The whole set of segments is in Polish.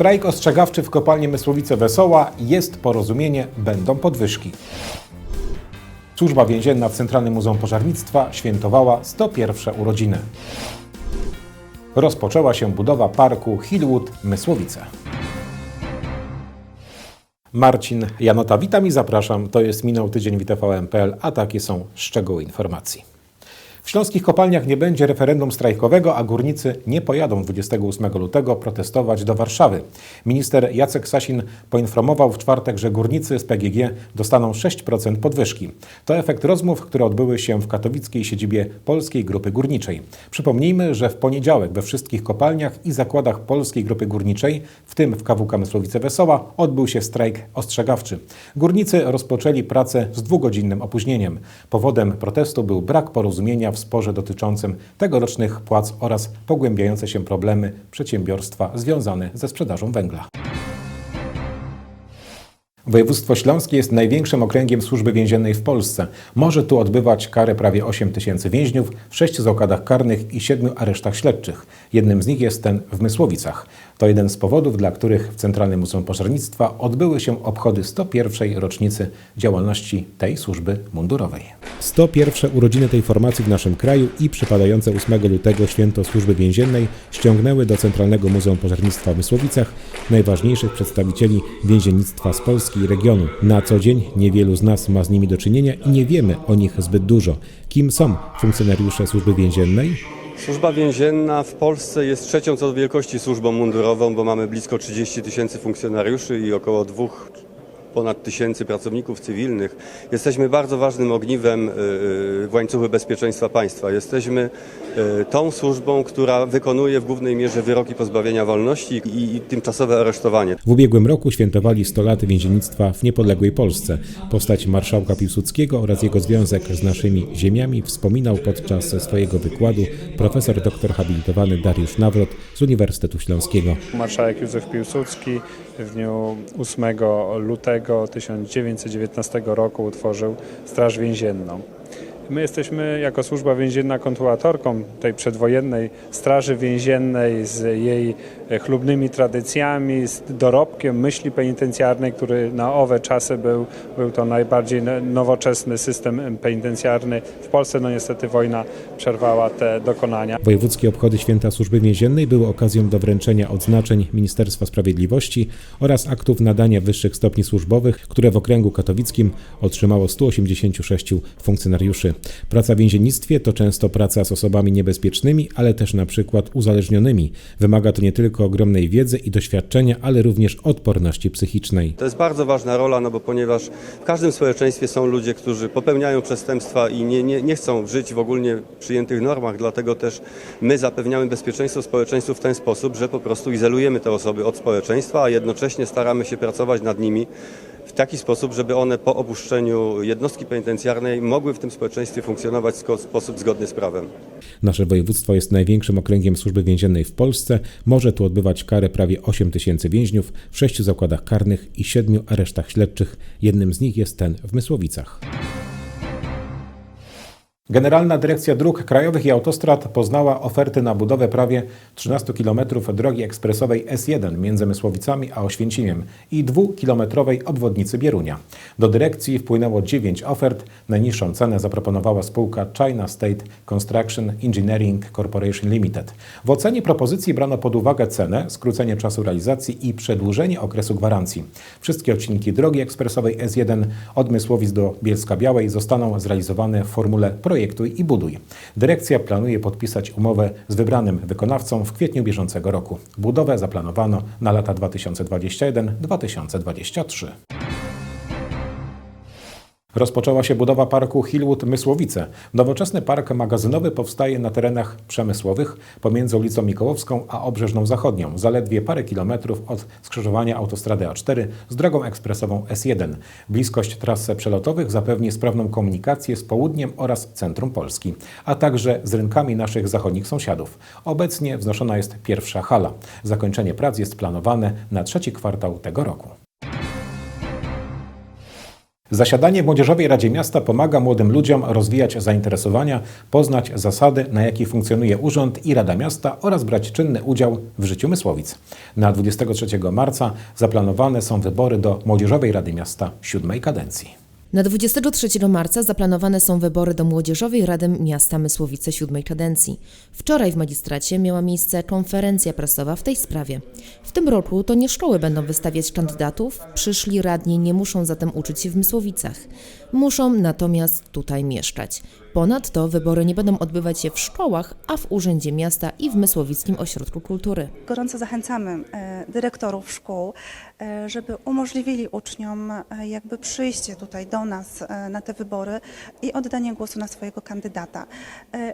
Strajk ostrzegawczy w kopalni Mysłowice Wesoła. Jest porozumienie, będą podwyżki. Służba więzienna w Centralnym Muzeum Pożarnictwa świętowała 101 urodziny. Rozpoczęła się budowa parku Hillwood Mysłowice. Marcin Janota, witam i zapraszam. To jest minął tydzień w TVN.pl, a takie są szczegóły informacji. W śląskich kopalniach nie będzie referendum strajkowego, a górnicy nie pojadą 28 lutego protestować do Warszawy. Minister Jacek Sasin poinformował w czwartek, że górnicy z PGG dostaną 6% podwyżki. To efekt rozmów, które odbyły się w katowickiej siedzibie Polskiej Grupy Górniczej. Przypomnijmy, że w poniedziałek we wszystkich kopalniach i zakładach Polskiej Grupy Górniczej, w tym w KWK Mysłowice Wesoła, odbył się strajk ostrzegawczy. Górnicy rozpoczęli pracę z dwugodzinnym opóźnieniem. Powodem protestu był brak porozumienia w sporze dotyczącym tegorocznych płac oraz pogłębiające się problemy przedsiębiorstwa związane ze sprzedażą węgla. Województwo Śląskie jest największym okręgiem służby więziennej w Polsce. Może tu odbywać karę prawie 8 tysięcy więźniów w sześciu zakładach karnych i siedmiu aresztach śledczych. Jednym z nich jest ten w Mysłowicach. To jeden z powodów, dla których w Centralnym Muzeum Pożarnictwa odbyły się obchody 101. rocznicy działalności tej służby mundurowej. 101 urodziny tej formacji w naszym kraju i przypadające 8 lutego święto służby więziennej ściągnęły do Centralnego Muzeum Pożarnictwa w Mysłowicach najważniejszych przedstawicieli więziennictwa z Polski i regionu. Na co dzień niewielu z nas ma z nimi do czynienia i nie wiemy o nich zbyt dużo. Kim są funkcjonariusze służby więziennej? Służba więzienna w Polsce jest trzecią co do wielkości służbą mundurową, bo mamy blisko 30 tysięcy funkcjonariuszy i około dwóch ponad tysięcy pracowników cywilnych. Jesteśmy bardzo ważnym ogniwem y, w łańcuchu bezpieczeństwa państwa. Jesteśmy y, tą służbą, która wykonuje w głównej mierze wyroki pozbawienia wolności i, i tymczasowe aresztowanie. W ubiegłym roku świętowali 100 lat więziennictwa w niepodległej Polsce. Postać marszałka Piłsudskiego oraz jego związek z naszymi ziemiami wspominał podczas swojego wykładu profesor doktor habilitowany Dariusz Nawrot z Uniwersytetu Śląskiego. Marszałek Józef Piłsudski w dniu 8 lutego 1919 roku utworzył Straż Więzienną. My jesteśmy jako służba więzienna kontynuatorką tej przedwojennej Straży Więziennej z jej chlubnymi tradycjami, z dorobkiem myśli penitencjarnej, który na owe czasy był, był to najbardziej nowoczesny system penitencjarny. W Polsce no niestety wojna przerwała te dokonania. Wojewódzkie obchody Święta Służby Więziennej były okazją do wręczenia odznaczeń Ministerstwa Sprawiedliwości oraz aktów nadania wyższych stopni służbowych, które w okręgu katowickim otrzymało 186 funkcjonariuszy. Praca w więziennictwie to często praca z osobami niebezpiecznymi, ale też na przykład uzależnionymi. Wymaga to nie tylko ogromnej wiedzy i doświadczenia, ale również odporności psychicznej. To jest bardzo ważna rola, no bo ponieważ w każdym społeczeństwie są ludzie, którzy popełniają przestępstwa i nie, nie, nie chcą żyć w ogólnie przyjętych normach, dlatego też my zapewniamy bezpieczeństwo społeczeństwu w ten sposób, że po prostu izolujemy te osoby od społeczeństwa, a jednocześnie staramy się pracować nad nimi w taki sposób, żeby one po opuszczeniu jednostki penitencjarnej mogły w tym społeczeństwie funkcjonować w sposób zgodny z prawem. Nasze województwo jest największym okręgiem służby więziennej w Polsce. Może tu odbywać karę prawie 8 tysięcy więźniów w sześciu zakładach karnych i siedmiu aresztach śledczych. Jednym z nich jest ten w Mysłowicach. Generalna Dyrekcja Dróg Krajowych i Autostrad poznała oferty na budowę prawie 13 km drogi ekspresowej S1 między Mysłowicami a Oświęcimiem i dwukilometrowej obwodnicy Bierunia. Do dyrekcji wpłynęło 9 ofert. Najniższą cenę zaproponowała spółka China State Construction Engineering Corporation Limited. W ocenie propozycji brano pod uwagę cenę, skrócenie czasu realizacji i przedłużenie okresu gwarancji. Wszystkie odcinki drogi ekspresowej S1 od Mysłowic do Bielska Białej zostaną zrealizowane w formule projektu projektuj i buduj. Dyrekcja planuje podpisać umowę z wybranym wykonawcą w kwietniu bieżącego roku. Budowę zaplanowano na lata 2021-2023. Rozpoczęła się budowa parku Hillwood Mysłowice. Nowoczesny park magazynowy powstaje na terenach przemysłowych pomiędzy ulicą Mikołowską a Obrzeżną Zachodnią, zaledwie parę kilometrów od skrzyżowania autostrady A4 z drogą ekspresową S1. Bliskość tras przelotowych zapewni sprawną komunikację z południem oraz centrum Polski, a także z rynkami naszych zachodnich sąsiadów. Obecnie wznoszona jest pierwsza hala. Zakończenie prac jest planowane na trzeci kwartał tego roku. Zasiadanie w Młodzieżowej Radzie Miasta pomaga młodym ludziom rozwijać zainteresowania, poznać zasady, na jakich funkcjonuje Urząd i Rada Miasta oraz brać czynny udział w życiu Mysłowic. Na 23 marca zaplanowane są wybory do Młodzieżowej Rady Miasta siódmej kadencji. Na 23 marca zaplanowane są wybory do Młodzieżowej Rady Miasta Mysłowice siódmej kadencji. Wczoraj w magistracie miała miejsce konferencja prasowa w tej sprawie. W tym roku to nie szkoły będą wystawiać kandydatów, przyszli radni nie muszą zatem uczyć się w Mysłowicach. Muszą natomiast tutaj mieszkać. Ponadto wybory nie będą odbywać się w szkołach, a w Urzędzie Miasta i w Mysłowickim Ośrodku Kultury. Gorąco zachęcamy e, dyrektorów szkół, e, żeby umożliwili uczniom e, jakby przyjście tutaj do nas na te wybory i oddanie głosu na swojego kandydata.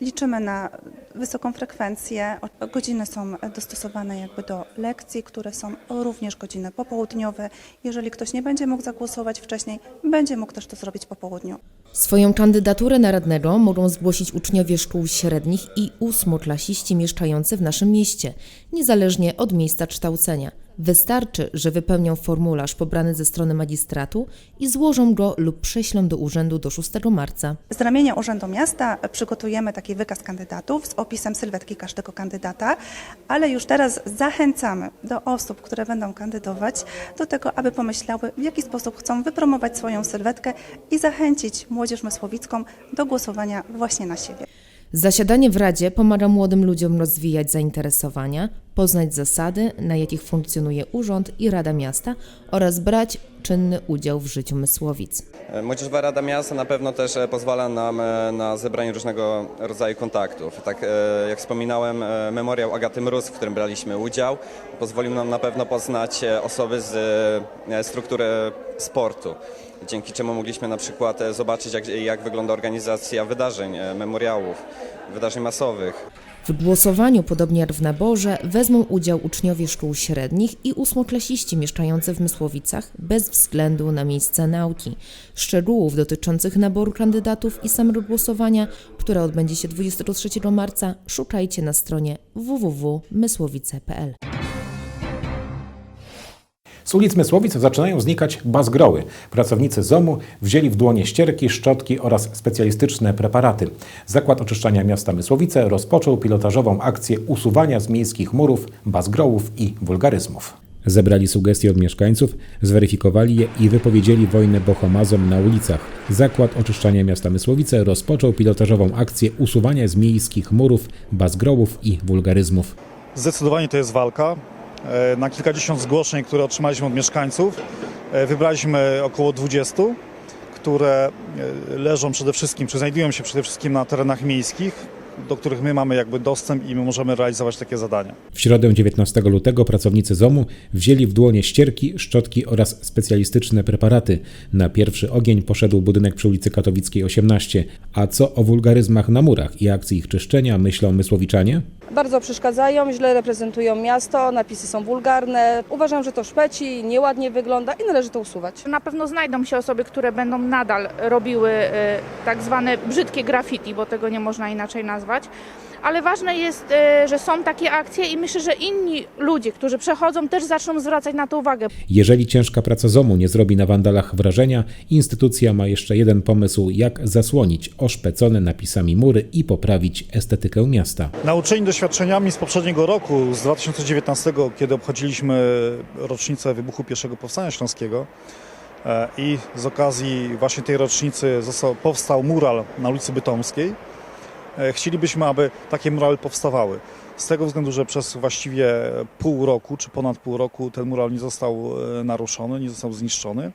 Liczymy na wysoką frekwencję. Godziny są dostosowane jakby do lekcji, które są również godziny popołudniowe. Jeżeli ktoś nie będzie mógł zagłosować wcześniej, będzie mógł też to zrobić po południu. Swoją kandydaturę na radnego mogą zgłosić uczniowie szkół średnich i ósmoklasiści mieszkający w naszym mieście, niezależnie od miejsca kształcenia. Wystarczy, że wypełnią formularz pobrany ze strony magistratu i złożą go lub prześlą do urzędu do 6 marca. Z ramienia Urzędu Miasta przygotujemy taki wykaz kandydatów z opisem sylwetki każdego kandydata, ale już teraz zachęcamy do osób, które będą kandydować, do tego, aby pomyślały, w jaki sposób chcą wypromować swoją sylwetkę i zachęcić młodzież mysłowicką do głosowania właśnie na siebie. Zasiadanie w Radzie pomaga młodym ludziom rozwijać zainteresowania, poznać zasady, na jakich funkcjonuje Urząd i Rada Miasta oraz brać czynny udział w życiu Mysłowic. Młodzieżowa Rada Miasta na pewno też e, pozwala nam e, na zebranie różnego rodzaju kontaktów. Tak e, jak wspominałem, memoriał Agaty Mróz, w którym braliśmy udział, pozwolił nam na pewno poznać osoby z struktury sportu. Dzięki czemu mogliśmy na przykład e, zobaczyć, jak, jak wygląda organizacja wydarzeń, e, memoriałów, wydarzeń masowych. W głosowaniu, podobnie jak w naborze, wezmą udział uczniowie szkół średnich i ósmoklasiści mieszkający w Mysłowicach bez względu na miejsce nauki. Szczegółów dotyczących naboru kandydatów i samego głosowania, które odbędzie się 23 marca, szukajcie na stronie www.mysłowice.pl. Z ulic Mysłowic zaczynają znikać bazgroły. Pracownicy ZOMU wzięli w dłonie ścierki, szczotki oraz specjalistyczne preparaty. Zakład Oczyszczania Miasta Mysłowice rozpoczął pilotażową akcję usuwania z miejskich murów bazgrołów i wulgaryzmów. Zebrali sugestie od mieszkańców, zweryfikowali je i wypowiedzieli wojnę bohomazom na ulicach. Zakład Oczyszczania Miasta Mysłowice rozpoczął pilotażową akcję usuwania z miejskich murów bazgrołów i wulgaryzmów. Zdecydowanie to jest walka. E, Na kilkadziesiąt zgłoszeń, które otrzymaliśmy od mieszkańców, e, wybraliśmy około 20, które e, leżą przede wszystkim, czy znajdują się przede wszystkim na terenach miejskich, do których my mamy jakby dostęp i my możemy realizować takie zadania. W środę 19 lutego pracownicy ZOMU wzięli w dłonie ścierki, szczotki oraz specjalistyczne preparaty. Na pierwszy ogień poszedł budynek przy ulicy Katowickiej 18. A co o wulgaryzmach na murach i akcji ich czyszczenia myślą mysłowiczanie? Bardzo przeszkadzają, źle reprezentują miasto, napisy są wulgarne. Uważam, że to szpeci, nieładnie wygląda i należy to usuwać. Na pewno znajdą się osoby, które będą nadal robiły e, tak zwane brzydkie graffiti, bo tego nie można inaczej nazwać. Ale ważne jest, e, że są takie akcje i myślę, że inni ludzie, którzy przechodzą, też zaczną zwracać na to uwagę. Jeżeli ciężka praca ZOMU nie zrobi na wandalach wrażenia, instytucja ma jeszcze jeden pomysł, jak zasłonić oszpecone napisami mury i poprawić estetykę miasta. Nauczeni doświadczeniami z poprzedniego roku, z 2019, kiedy obchodziliśmy rocznicę wybuchu pierwszego Powstania Śląskiego e, i z okazji właśnie tej rocznicy został, powstał mural na ulicy Bytomskiej, chcielibyśmy, aby takie murale powstawały. Z tego względu, że przez właściwie pół roku, czy ponad pół roku ten mural nie został e, naruszony, nie został zniszczony.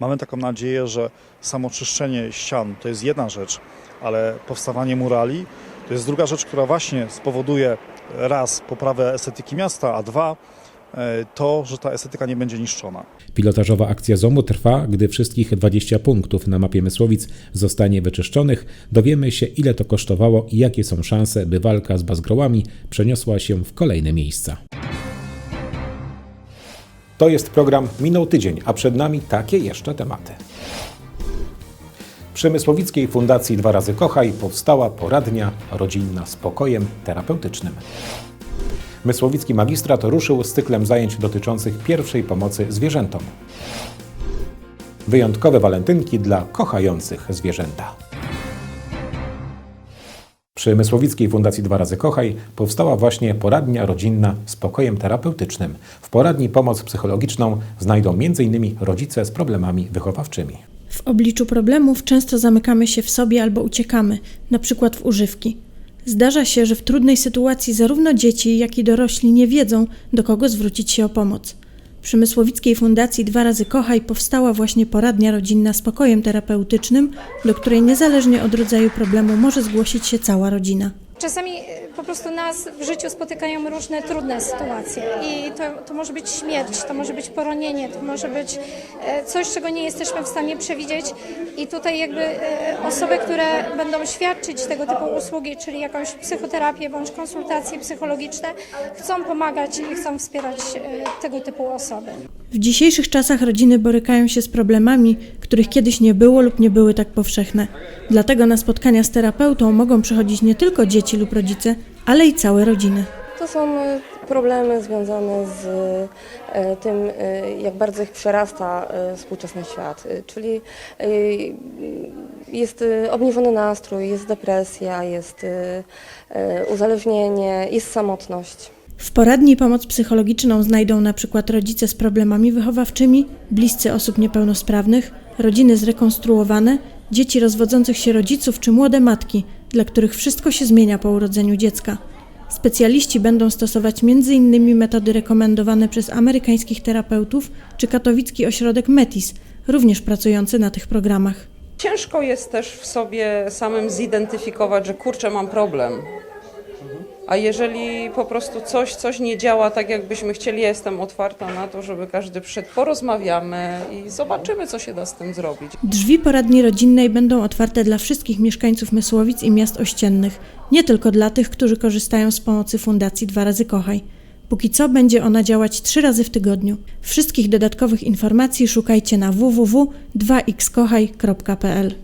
Mamy taką nadzieję, że samo czyszczenie ścian to jest jedna rzecz, ale powstawanie murali to jest druga rzecz, która właśnie spowoduje raz poprawę estetyki miasta, a dwa e, to, że ta estetyka nie będzie niszczona. Pilotażowa akcja ZOMU trwa, gdy wszystkich 20 punktów na mapie Mysłowic zostanie wyczyszczonych. Dowiemy się, ile to kosztowało i jakie są szanse, by walka z bazgrołami przeniosła się w kolejne miejsca. To jest program Minął Tydzień, a przed nami takie jeszcze tematy. Przy Mysłowickiej Fundacji Dwa Razy Kochaj powstała poradnia rodzinna z pokojem terapeutycznym. Mysłowicki magistrat ruszył z cyklem zajęć dotyczących pierwszej pomocy zwierzętom. Wyjątkowe walentynki dla kochających zwierzęta. Przy Mysłowickiej Fundacji Dwa Razy Kochaj powstała właśnie poradnia rodzinna z pokojem terapeutycznym. W poradni pomoc psychologiczną znajdą m.in. rodzice z problemami wychowawczymi. W obliczu problemów często zamykamy się w sobie albo uciekamy, na przykład w używki. Zdarza się, że w trudnej sytuacji zarówno dzieci, jak i dorośli nie wiedzą, do kogo zwrócić się o pomoc. Przy Mysłowickiej Fundacji Dwa Razy Kochaj powstała właśnie poradnia rodzinna z pokojem terapeutycznym, do której niezależnie od rodzaju problemu może zgłosić się cała rodzina. Czasami po prostu nas w życiu spotykają różne trudne sytuacje i to, to może być śmierć, to może być poronienie, to może być e, coś, czego nie jesteśmy w stanie przewidzieć i tutaj jakby e, osoby, które będą świadczyć tego typu usługi, czyli jakąś psychoterapię bądź konsultacje psychologiczne, chcą pomagać i chcą wspierać e, tego typu osoby. W dzisiejszych czasach rodziny borykają się z problemami, których kiedyś nie było lub nie były tak powszechne. Dlatego na spotkania z terapeutą mogą przychodzić nie tylko dzieci lub rodzice, ale i całe rodziny. To są e, problemy związane z e, tym, e, jak bardzo ich przerasta współczesny świat. Czyli jest obniżony nastrój, jest depresja, jest uzależnienie, jest samotność. W poradni pomoc psychologiczną znajdą na przykład rodzice z problemami wychowawczymi, bliscy osób niepełnosprawnych, rodziny zrekonstruowane, dzieci rozwodzących się rodziców czy młode matki, dla których wszystko się zmienia po urodzeniu dziecka. Specjaliści będą stosować m.in. metody rekomendowane przez amerykańskich terapeutów czy katowicki ośrodek METIS, również pracujący na tych programach. Ciężko jest też w sobie samym zidentyfikować, że kurczę, mam problem. A jeżeli po prostu coś, coś nie działa tak, jakbyśmy chcieli, ja jestem otwarta na to, żeby każdy przyszedł, porozmawiamy i zobaczymy, co się da z tym zrobić. Drzwi poradni rodzinnej będą otwarte dla wszystkich mieszkańców Mysłowic i miast ościennych, nie tylko dla tych, którzy korzystają z pomocy Fundacji Dwa Razy Kochaj. Póki co będzie ona działać trzy razy w tygodniu. Wszystkich dodatkowych informacji szukajcie na www.2xkochaj.pl.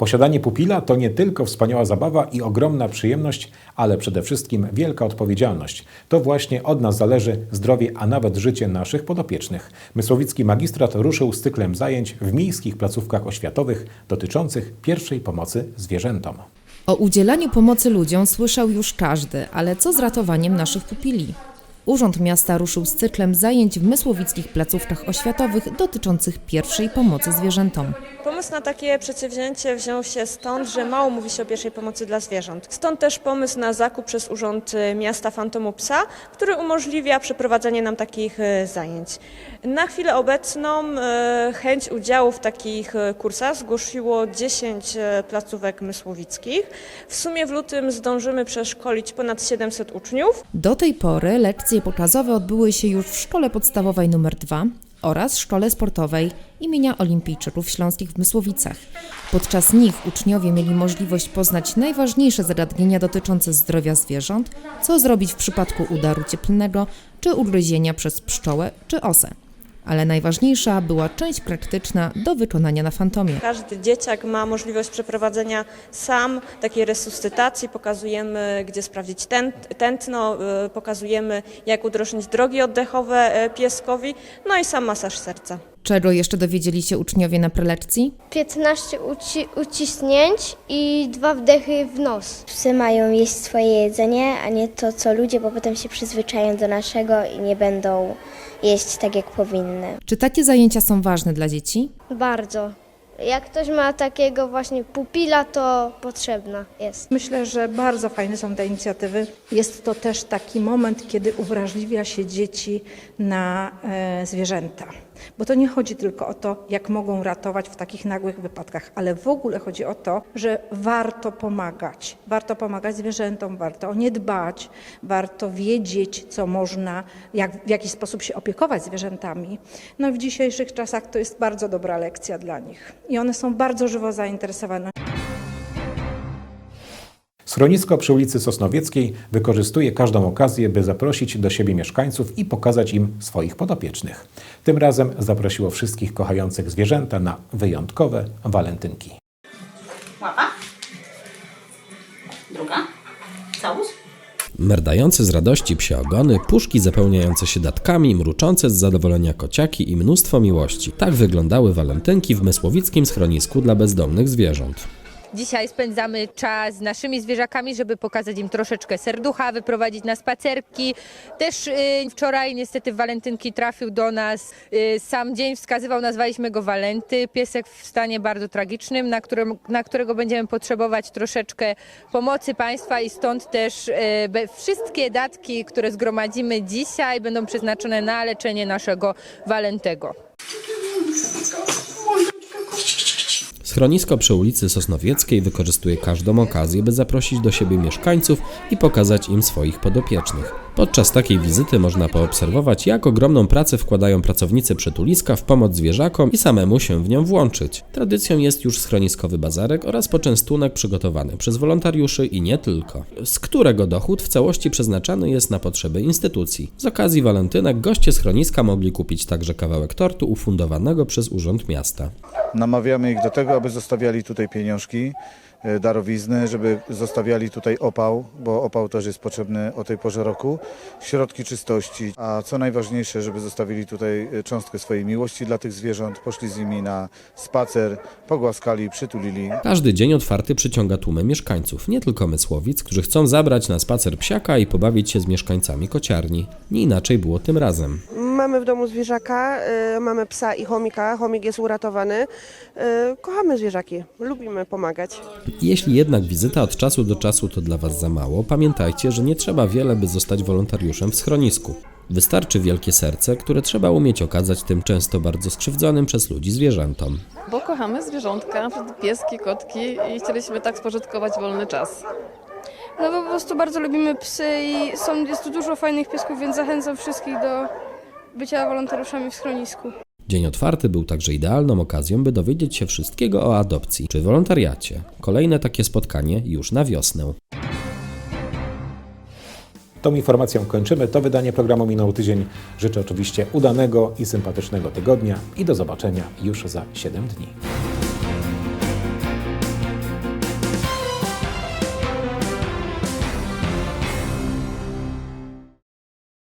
Posiadanie pupila to nie tylko wspaniała zabawa i ogromna przyjemność, ale przede wszystkim wielka odpowiedzialność. To właśnie od nas zależy zdrowie, a nawet życie naszych podopiecznych. Mysłowicki magistrat ruszył z cyklem zajęć w miejskich placówkach oświatowych dotyczących pierwszej pomocy zwierzętom. O udzielaniu pomocy ludziom słyszał już każdy, ale co z ratowaniem naszych pupili? Urząd Miasta ruszył z cyklem zajęć w mysłowickich placówkach oświatowych dotyczących pierwszej pomocy zwierzętom. Pomysł na takie przedsięwzięcie wziął się stąd, że mało mówi się o pierwszej pomocy dla zwierząt. Stąd też pomysł na zakup przez Urząd Miasta Fantomu Psa, który umożliwia przeprowadzenie nam takich e, zajęć. Na chwilę obecną e, chęć udziału w takich e, kursach zgłosiło 10 e, placówek mysłowickich. W sumie w lutym zdążymy przeszkolić ponad 700 uczniów. Do tej pory lekcje pokazowe odbyły się już w szkole podstawowej nr 2 oraz szkole sportowej imienia Olimpijczyków Śląskich w Mysłowicach. Podczas nich uczniowie mieli możliwość poznać najważniejsze zagadnienia dotyczące zdrowia zwierząt, co zrobić w przypadku udaru cieplnego czy ugryzienia przez pszczołę czy osę. Ale najważniejsza była część praktyczna do wykonania na fantomie. Każdy dzieciak ma możliwość przeprowadzenia sam takiej resuscytacji. Pokazujemy, gdzie sprawdzić tęt- tętno, y, pokazujemy, jak udrożnić drogi oddechowe y, pieskowi, no i sam masaż serca. Czego jeszcze dowiedzieli się uczniowie na prelekcji? 15 uci- uciśnięć i dwa wdechy w nos. Psy mają jeść swoje jedzenie, a nie to, co ludzie, bo potem się przyzwyczają do naszego i nie będą jeść tak, jak powinny. Czy takie zajęcia są ważne dla dzieci? Bardzo. Jak ktoś ma takiego właśnie pupila, to potrzebna jest. Myślę, że bardzo fajne są te inicjatywy. Jest to też taki moment, kiedy uwrażliwia się dzieci na e, zwierzęta. Bo to nie chodzi tylko o to, jak mogą ratować w takich nagłych wypadkach, ale w ogóle chodzi o to, że warto pomagać. Warto pomagać zwierzętom, warto o nie dbać, warto wiedzieć, co można, jak, w jaki sposób się opiekować zwierzętami. No w dzisiejszych czasach to jest bardzo dobra lekcja dla nich. I one są bardzo żywo zainteresowane. Schronisko przy ulicy Sosnowieckiej wykorzystuje każdą okazję, by zaprosić do siebie mieszkańców i pokazać im swoich podopiecznych. Tym razem zaprosiło wszystkich kochających zwierzęta na wyjątkowe walentynki. Łapa. Druga. Całus. Merdające z radości psie ogony, puszki zapełniające się datkami, mruczące z zadowolenia kociaki i mnóstwo miłości. Tak wyglądały walentynki w mysłowickim schronisku dla bezdomnych zwierząt. Dzisiaj spędzamy czas z naszymi zwierzakami, żeby pokazać im troszeczkę serducha, wyprowadzić na spacerki. Też y, wczoraj niestety walentynki trafił do nas. Y, sam dzień wskazywał, nazwaliśmy go Walenty. Piesek w stanie bardzo tragicznym, na, którym, na którego będziemy potrzebować troszeczkę pomocy państwa i stąd też y, wszystkie datki, które zgromadzimy dzisiaj będą przeznaczone na leczenie naszego Walentego. Schronisko przy ulicy Sosnowieckiej wykorzystuje każdą okazję, by zaprosić do siebie mieszkańców i pokazać im swoich podopiecznych. Podczas takiej wizyty można poobserwować, jak ogromną pracę wkładają pracownicy przytuliska w pomoc zwierzakom i samemu się w nią włączyć. Tradycją jest już schroniskowy bazarek oraz poczęstunek przygotowany przez wolontariuszy i nie tylko, z którego dochód w całości przeznaczany jest na potrzeby instytucji. Z okazji walentynek goście schroniska mogli kupić także kawałek tortu ufundowanego przez Urząd Miasta. Namawiamy ich do tego, aby zostawiali tutaj pieniążki, e, darowizny, żeby zostawiali tutaj opał, bo opał też jest potrzebny o tej porze roku, środki czystości, a co najważniejsze, żeby zostawili tutaj e, cząstkę swojej miłości dla tych zwierząt, poszli z nimi na spacer, pogłaskali, przytulili. Każdy dzień otwarty przyciąga tłumy mieszkańców, nie tylko Mysłowic, którzy chcą zabrać na spacer psiaka i pobawić się z mieszkańcami kociarni. Nie inaczej było tym razem. Mamy w domu zwierzaka, y, mamy psa i chomika. Chomik jest uratowany. Y, kochamy zwierzaki, lubimy pomagać. Jeśli jednak wizyta od czasu do czasu to dla Was za mało, pamiętajcie, że nie trzeba wiele, by zostać wolontariuszem w schronisku. Wystarczy wielkie serce, które trzeba umieć okazać tym często bardzo skrzywdzonym przez ludzi zwierzętom. Bo kochamy zwierzątka, pieski, kotki i chcieliśmy tak spożytkować wolny czas. No bo po prostu bardzo lubimy psy i są, jest tu dużo fajnych piesków, więc zachęcam wszystkich do bycia wolontariuszami w schronisku. Dzień otwarty był także idealną okazją, by dowiedzieć się wszystkiego o adopcji czy wolontariacie. Kolejne takie spotkanie już na wiosnę. Tą informacją kończymy. To wydanie programu minął tydzień. Życzę oczywiście udanego i sympatycznego tygodnia i do zobaczenia już za 7 dni.